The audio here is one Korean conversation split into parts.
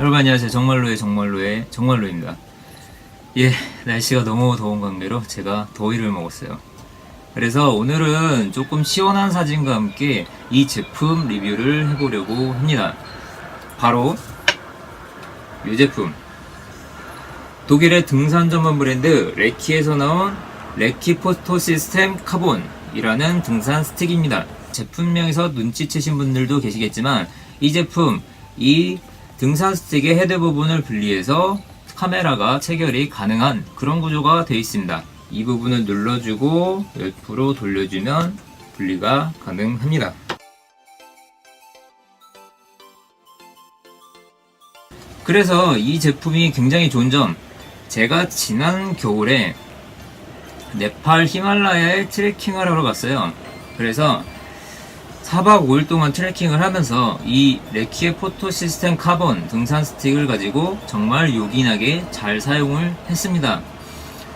여러분 안녕하세요. 정말로의 정말로의 정말로입니다. 예, 날씨가 너무 더운 관계로 제가 더위를 먹었어요. 그래서 오늘은 조금 시원한 사진과 함께 이 제품 리뷰를 해보려고 합니다. 바로 이 제품. 독일의 등산 전문 브랜드 레키에서 나온 레키 포토 시스템 카본이라는 등산 스틱입니다. 제품명에서 눈치채신 분들도 계시겠지만 이 제품 이 등산 스틱의 헤드 부분을 분리해서 카메라가 체결이 가능한 그런 구조가 되어 있습니다. 이 부분을 눌러주고 옆으로 돌려주면 분리가 가능합니다. 그래서 이 제품이 굉장히 좋은 점, 제가 지난 겨울에 네팔 히말라야에 트레킹을 하러 갔어요. 그래서 4박 5일 동안 트레킹을 하면서 이 레키의 포토 시스템 카본 등산 스틱을 가지고 정말 요긴하게 잘 사용을 했습니다.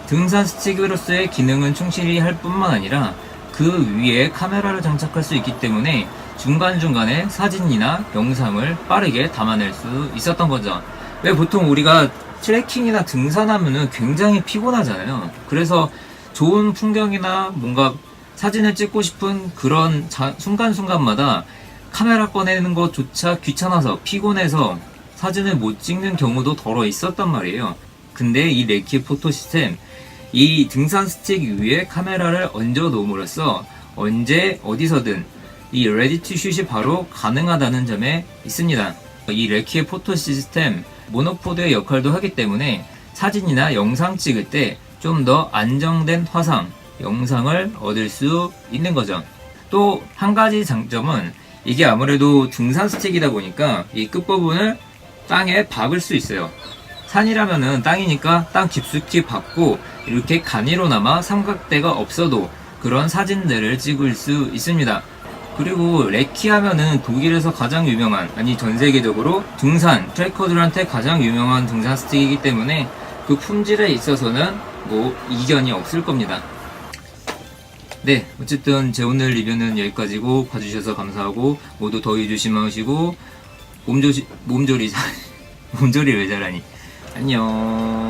등산 스틱으로서의 기능은 충실히 할 뿐만 아니라 그 위에 카메라를 장착할 수 있기 때문에 중간중간에 사진이나 영상을 빠르게 담아낼 수 있었던 거죠. 왜 보통 우리가 트레킹이나 등산하면은 굉장히 피곤하잖아요. 그래서 좋은 풍경이나 뭔가 사진을 찍고 싶은 그런 자- 순간순간마다 카메라 꺼내는 것조차 귀찮아서 피곤해서 사진을 못 찍는 경우도 덜어 있었단 말이에요. 근데 이 레키 포토 시스템, 이 등산 스틱 위에 카메라를 얹어 놓음으로써 언제 어디서든 이 레디 투 슛이 바로 가능하다는 점에 있습니다. 이 레키의 포토 시스템 모노포드의 역할도 하기 때문에 사진이나 영상 찍을 때 좀 더 안정된 화상, 영상을 얻을 수 있는 거죠. 또 한 가지 장점은 이게 아무래도 등산 스틱이다 보니까 이 끝부분을 땅에 박을 수 있어요. 산이라면은 땅이니까 땅 깊숙이 박고 이렇게 가니로나마 삼각대가 없어도 그런 사진들을 찍을 수 있습니다. 그리고 레키 하면은 독일에서 가장 유명한 아니 전 세계적으로 등산 트래커들한테 가장 유명한 등산 스틱이기 때문에 그 품질에 있어서는 뭐 이견이 없을 겁니다. 네, 어쨌든 제 오늘 리뷰는 여기까지고 봐주셔서 감사하고 모두 더위 조심하시고 몸조시 몸조리 잘 몸조리 왜 잘하니? 안녕